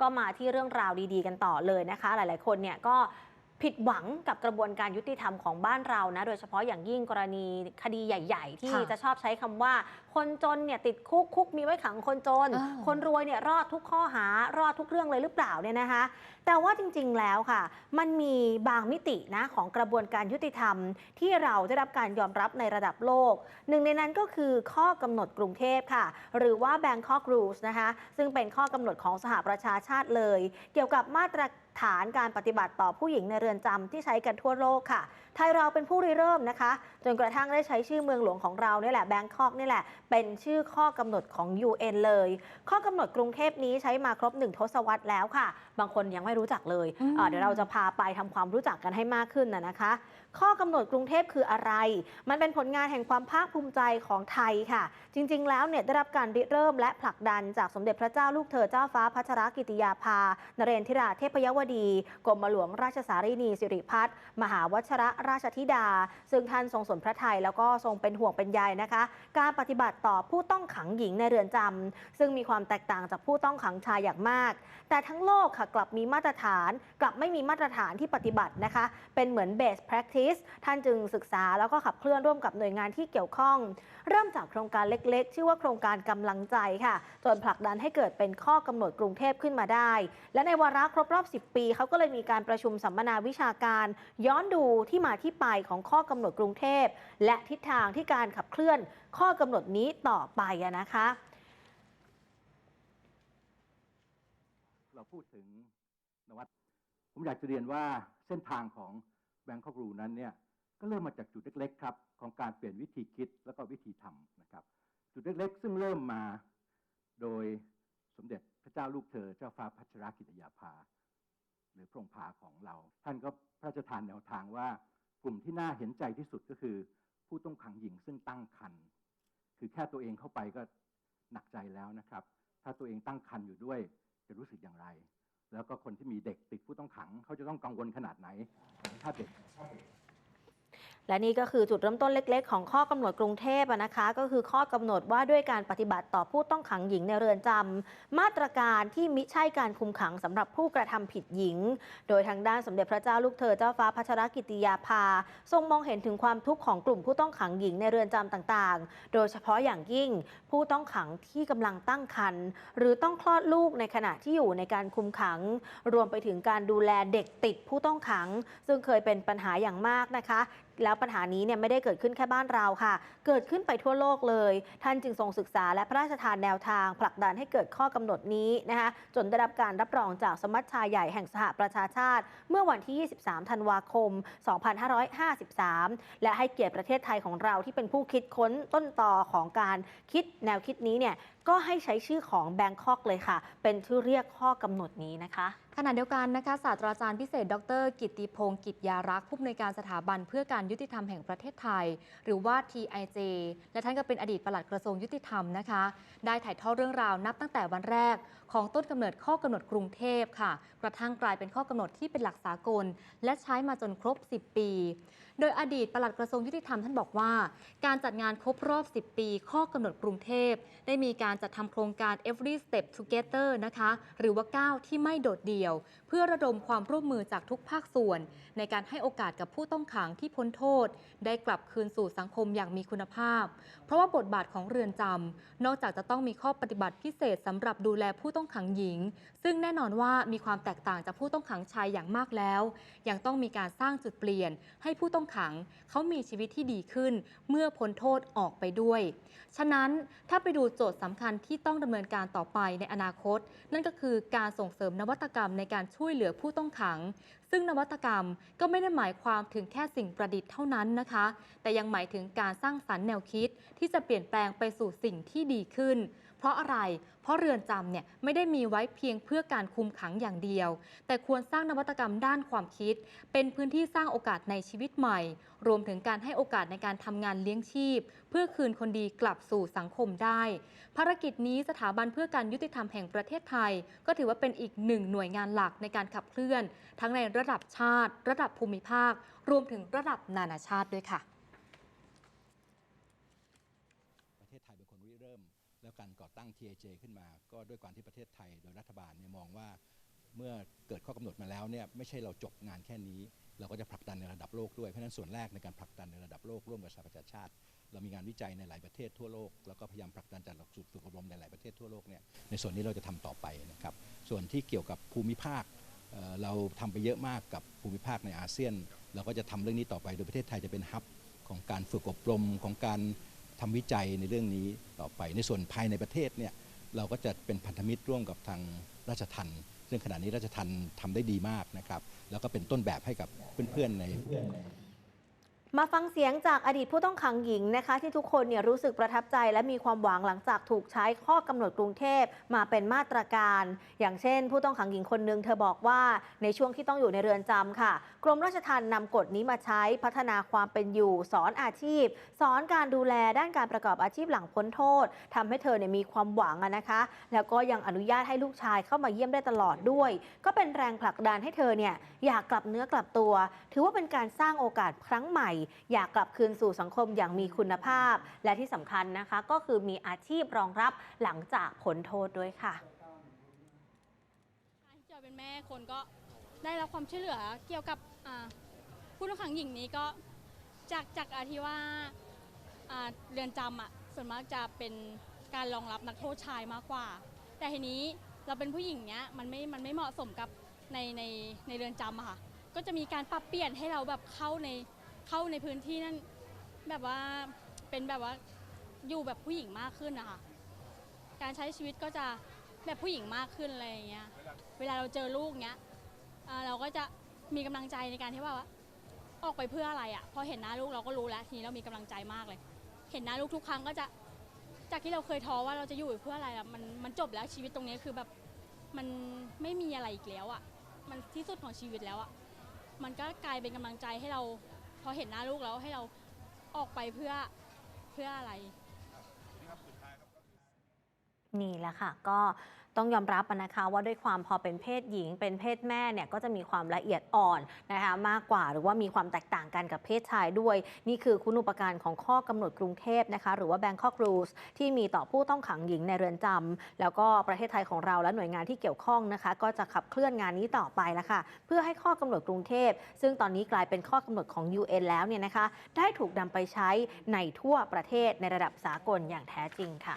ก็มาที่เรื่องราวดีๆกันต่อเลยนะคะ หลายๆ คนเนี่ยก็ผิดหวังกับกระบวนการยุติธรรมของบ้านเรานะ โดยเฉพาะอย่างยิ่งกรณีคดีใหญ่ ๆ ที่ค่ะจะชอบใช้คำว่า คนจนเนี่ยติดคุกคุกมีไว้ขังคนจน อ่า คนรวยเนี่ยรอดทุกข้อหารอดทุกเรื่องเลยหรือเปล่าเนี่ยนะคะ แต่ว่าจริงๆแล้วค่ะ มันมีบางมิตินะของกระบวนการยุติธรรม ที่เราได้รับการยอมรับในระดับโลก หนึ่งในนั้นก็คือข้อกำหนดกรุงเทพค่ะ หรือว่า Bangkok Rules นะคะ ซึ่งเป็นข้อกำหนดของสหประชาชาติเลย เกี่ยวกับมาตรฐานการปฏิบัติต่อผู้หญิงในเรือนจำที่ใช้กันทั่วโลกค่ะ ไทยเราเป็นผู้ริเริ่มนะคะ จนกระทั่งได้ใช้ชื่อเมืองหลวงของเราเนี่ยแหละแบงคอกนี่แหละ เป็นชื่อข้อกำหนดของ UN เลย ข้อกำหนดกรุงเทพนี้ใช้มาครบหนึ่งทศวรรษแล้วค่ะ บางคนยังไม่รู้จักเลยอืมอ่าเดี๋ยวเราจะพาไปทำความรู้จักกันให้มากขึ้นนะนะคะ ข้อกำหนดกรุงเทพคืออะไร มันเป็นผลงานแห่งความภาคภูมิใจของไทยค่ะ จริง ๆ แล้วเนี่ยได้รับการริเริ่มและผลักดันจากสมเด็จพระเจ้าลูกเธอเจ้าฟ้าพัชรกิติยาภานเรนทิราเทพยวดี กรมหลวงราชสารีนีสิริพัฒน์มหาวชรราชธิดา ซึ่งท่านทรงสนพระทัยแล้วก็ทรงเป็นห่วงเป็นใยนะคะ การปฏิบัติต่อผู้ต้องขังหญิงในเรือนจำซึ่งมีความแตกต่างจากผู้ต้องขังชายอย่างมาก แต่ทั้งโลกค่ะกลับมีมาตรฐาน กลับไม่มีมาตรฐานที่ปฏิบัตินะคะ เป็นเหมือน best practice ท่านจึงศึกษาแล้วก็ขับเคลื่อนร่วมกับหน่วยงานที่เกี่ยวข้อง เริ่มจากโครงการเล็กๆ ชื่อว่าโครงการกำลังใจค่ะ จนผลักดันให้เกิดเป็นข้อกำหนดกรุงเทพขึ้นมาได้ และในวาระครบรอบ 10 ปีเขาก็เลยมีการประชุมสัมมนาวิชาการ ย้อนดูที่มาที่ไปของข้อกำหนดกรุงเทพ และทิศทางที่การขับเคลื่อนข้อกำหนดนี้ต่อไปนะคะ เราพูดถึงนวัตผมอยากจะเรียนว่าเส้นทางของแบงคอกรูนั้นเนี่ยก็เริ่มมาจากจุดเล็กๆครับของการเปลี่ยนวิธีคิดแล้วก็วิธีทำนะครับ จุดเล็กๆ ซึ่งเริ่มมาโดยสมเด็จพระเจ้าลูกเธอเจ้าฟ้าพัชรกิติยาภา หรือพระองค์ภาของเรา ท่านก็พระราชทานแนวทางว่า กลุ่มที่น่าเห็นใจที่สุดก็คือ ผู้ต้องขังหญิงซึ่งตั้งครรภ์คือแค่ตัวเองเข้าไปก็หนักใจแล้วนะครับ ถ้าตัวเองตั้งครรภ์อยู่ด้วยจะรู้สึกอย่างไร แล้วก็คนที่มีเด็กติดผู้ต้องขัง เขาจะต้องกังวลขนาดไหนถ้าเด็ก และนี่ก็คือจุดเริ่มต้นเล็ก ๆ ของข้อกำหนดกรุงเทพะนะคะ ก็คือข้อกำหนดว่าด้วยการปฏิบัติต่อผู้ต้องขังหญิงในเรือนจำมาตรการที่มิใช่การคุมขังสำหรับผู้กระทำผิดหญิง โดยทางด้านสมเด็จพระเจ้าลูกเธอเจ้าฟ้าพัชรกิติยาภา ทรงมองเห็นถึงความทุกข์ของกลุ่มผู้ต้องขังหญิงในเรือนจำต่างๆ โดยเฉพาะอย่างยิ่งผู้ต้องขังที่กำลังตั้งครรภ์หรือต้องคลอดลูกในขณะที่อยู่ในการคุมขัง รวมไปถึงการดูแลเด็กติดผู้ต้องขัง ซึ่งเคยเป็นปัญหาอย่างมากนะคะ แล้วปัญหานี้เนี่ยไม่ได้เกิดขึ้นแค่บ้านเราค่ะ เกิดขึ้นไปทั่วโลกเลย ท่านจึงทรงศึกษาและพระราชทานแนวทาง ผลักดันให้เกิดข้อกำหนดนี้นะคะจนได้รับการรับรองจากสมัชชาใหญ่แห่งสหประชาชาติ เมื่อวันที่ 23 ธันวาคม 2553 และให้เกียรติประเทศไทยของเราที่เป็นผู้คิดค้นต้นต่อของการคิดแนวคิดนี้เนี่ยก็ให้ใช้ชื่อของแบงคอกเลยค่ะ เป็นชื่อเรียกข้อกำหนดนี้นะคะ ขณะเดียวกันนะคะศาสตราจารย์พิเศษ ดร กิติพงศ์กิจยารักษ์ผู้อำนวยการสถาบันเพื่อการยุติธรรมแห่งประเทศไทย หรือว่า TIJ และท่านก็เป็นอดีตปลัดกระทรวงยุติธรรมนะคะ ได้ถ่ายทอดเรื่องราวนับตั้งแต่วันแรก ของต้นกำเนิดข้อกำหนดกรุงเทพค่ะ กระทั่งกลายเป็นข้อกำหนดที่เป็นหลักสากล และใช้มาจนครบ 10 ปี โดยอดีตปลัดกระทรวงยุติธรรมท่านบอกว่า การจัดงานครบรอบ 10 ปี ข้อกำหนดกรุงเทพได้มีการจัดทำโครงการ Every Step Together นะคะหรือว่า9ที่ไม่โดดเดี่ยวเพื่อระดมความร่วมมือจากทุกภาคส่วน ในการให้โอกาสกับผู้ต้องขังที่พ้นโทษ ได้กลับคืนสู่สังคมอย่างมีคุณภาพ เพราะว่าบทบาทของเรือนจำนอกจากจะต้องมีข้อปฏิบัติพิเศษสำหรับดูแลผู้ต้องขังหญิง ซึ่งแน่นอนว่ามีความแตกต่างจากผู้ต้องขังชายอย่างมากแล้ว ยังต้องมีการสร้างจุดเปลี่ยน ให้ผู้ต้องขังเขามีชีวิตที่ดีขึ้น เมื่อพ้นโทษออกไปด้วย ฉะนั้นถ้าไปดูโจทย์สำคัญที่ต้องดำเนินการต่อไปในอนาคต นั่นก็คือการส่งเสริมนวัตกรรมในการช่วยเหลือผู้ต้องขัง ซึ่งนวัตกรรมก็ไม่ได้หมายความถึงแค่สิ่งประดิษฐ์เท่านั้นนะคะ แต่ยังหมายถึงการสร้างสรรค์แนวคิดที่จะเปลี่ยนแปลงไปสู่สิ่งที่ดีขึ้น เพราะอะไร เพราะเรือนจำเนี่ยไม่ได้มีไว้เพียงเพื่อการคุมขังอย่างเดียว แต่ควรสร้างนวัตกรรมด้านความคิด เป็นพื้นที่สร้างโอกาสในชีวิตใหม่ รวมถึงการให้โอกาสในการทำงานเลี้ยงชีพ เพื่อคืนคนดีกลับสู่สังคมได้ ภารกิจนี้สถาบันเพื่อการยุติธรรมแห่งประเทศไทย ก็ถือว่าเป็นอีกหนึ่งหน่วยงานหลักในการขับเคลื่อน ทั้งในระดับชาติ ระดับภูมิภาค รวมถึงระดับนานาชาติด้วยค่ะ ประเทศไทยเป็นคนริเริ่ม แล้ว การก่อตั้ง TAJ ขึ้นมา ก็ด้วยความที่ประเทศไทย โดยรัฐบาลเนี่ยมองว่าเมื่อเกิดข้อกำหนดมาแล้วเนี่ยไม่ใช่เราจบงานแค่นี้ เราก็จะผลักดันในระดับโลกด้วย เพราะฉะนั้นส่วนแรกในการผลักดันในระดับโลกร่วมกับสหประชาชาติ เรามีงานวิจัยในหลายประเทศทั่วโลก แล้วก็พยายามผลักดันจากหลักสูตรฝึกอบรมในหลายประเทศทั่วโลกเนี่ยในส่วนนี้เราจะทำต่อไปนะครับส่วนที่เกี่ยวกับภูมิภาคเเราทำไปเยอะมากกับภูมิภาคในอาเซียน เราก็จะทำเรื่องนี้ต่อไปโดยประเทศไทยจะเป็นฮับของการฝึกอบรมของการ ทำวิจัยในเรื่องนี้ต่อไป ในส่วนภายในประเทศเนี่ยเราก็จะเป็นพันธมิตรร่วมกับทางราชทันซึ่งขณะนี้ราชทันทำได้ดีมากนะครับ แล้วก็เป็นต้นแบบให้กับเพื่อนๆใน มาฟังเสียงจากอดีตผู้ต้องขังหญิงนะคะ ที่ทุกคนเนี่ยรู้สึกประทับใจและมีความหวังหลังจากถูกใช้ข้อกำหนดกรุงเทพมาเป็นมาตรการ อย่างเช่น ผู้ต้องขังหญิงคนหนึ่งเธอบอกว่าในช่วงที่ต้องอยู่ในเรือนจำค่ะ กรมราชทัณฑ์นำกฎนี้มาใช้พัฒนาความเป็นอยู่ สอนอาชีพ สอนการดูแลด้านการประกอบอาชีพหลังพ้นโทษทำให้เธอเนี่ยมีความหวังนะคะ แล้วก็ยังอนุญาตให้ลูกชายเข้ามาเยี่ยมได้ตลอดด้วย ก็เป็นแรงผลักดันให้เธอเนี่ยอยากกลับเนื้อกลับตัว ถือว่าเป็นการสร้างโอกาสครั้งใหม่อยากกลับคืนสู่สังคมอย่างมีคุณภาพ และที่สำคัญนะคะ ก็คือมีอาชีพรองรับหลังจากพ้นโทษด้วยค่ะที่จอยเป็นแม่คนก็ได้รับความช่วยเหลือเกี่ยวกับผู้ต้องขังหญิงนี้ก็จากจากอาที่ว่าอ่าเรือนจำอะส่วนมากจะเป็นการรองรับนักโทษชายมากกว่า แต่ทีนี้เราเป็นผู้หญิงเนี้ยมันไม่มันไม่เหมาะสมกับในในในเรือนจำอะค่ะก็จะมีการปรับเปลี่ยนให้เราแบบเข้าใน เข้าในพื้นที่นั่นแบบว่าเป็นแบบว่าอยู่แบบผู้หญิงมากขึ้นนะคะการใช้ชีวิตก็จะแบบผู้หญิงมากขึ้นอะไรอย่างเงี้ย เวลาเราเจอลูกเนี้ยอ่าเราก็จะมีกำลังใจในการที่ว่าว่าออกไปเพื่ออะไรอะ่ะ พอเห็นหน้าลูกเราก็รู้แล้วทีนี้เรามีกำลังใจมากเลย เห็นหน้าลูกทุกครั้งก็จะจากที่เราเคยท้อว่าเราจะอยู่เพื่ออะไรอะมันมันจบแล้วชีวิตตรงนี้คือแบบมันไม่มีอะไรอีกแล้วอะ่ะ มันที่สุดของชีวิตแล้วอะ่ะ มันก็กลายเป็นกำลังใจให้เรา พอเห็นหน้าลูกแล้วให้เราออกไปเพื่อเพื่ออะไร นี่แหละค่ะก็ต้องยอมรับนะคะว่าด้วยความพอเป็นเพศหญิง เป็นเพศแม่เนี่ยก็จะมีความละเอียดอ่อนนะคะมากกว่าหรือว่ามีความแตกต่างกันกับเพศชายด้วย นี่คือคุณอุปการของข้อกำหนดกรุงเทพนะคะหรือว่า Bangkok Rules ที่มีต่อผู้ต้องขังหญิงในเรือนจำแล้วก็ประเทศไทยของเราและหน่วยงานที่เกี่ยวข้องนะคะก็จะขับเคลื่อนงานนี้ต่อไปแล้วค่ะเพื่อให้ข้อกำหนดกรุงเทพ ซึ่งตอนนี้กลายเป็นข้อกำหนดของ UN แล้วเนี่ยนะคะได้ถูกนำไปใช้ในทั่วประเทศในระดับสากลอย่างแท้จริงค่ะ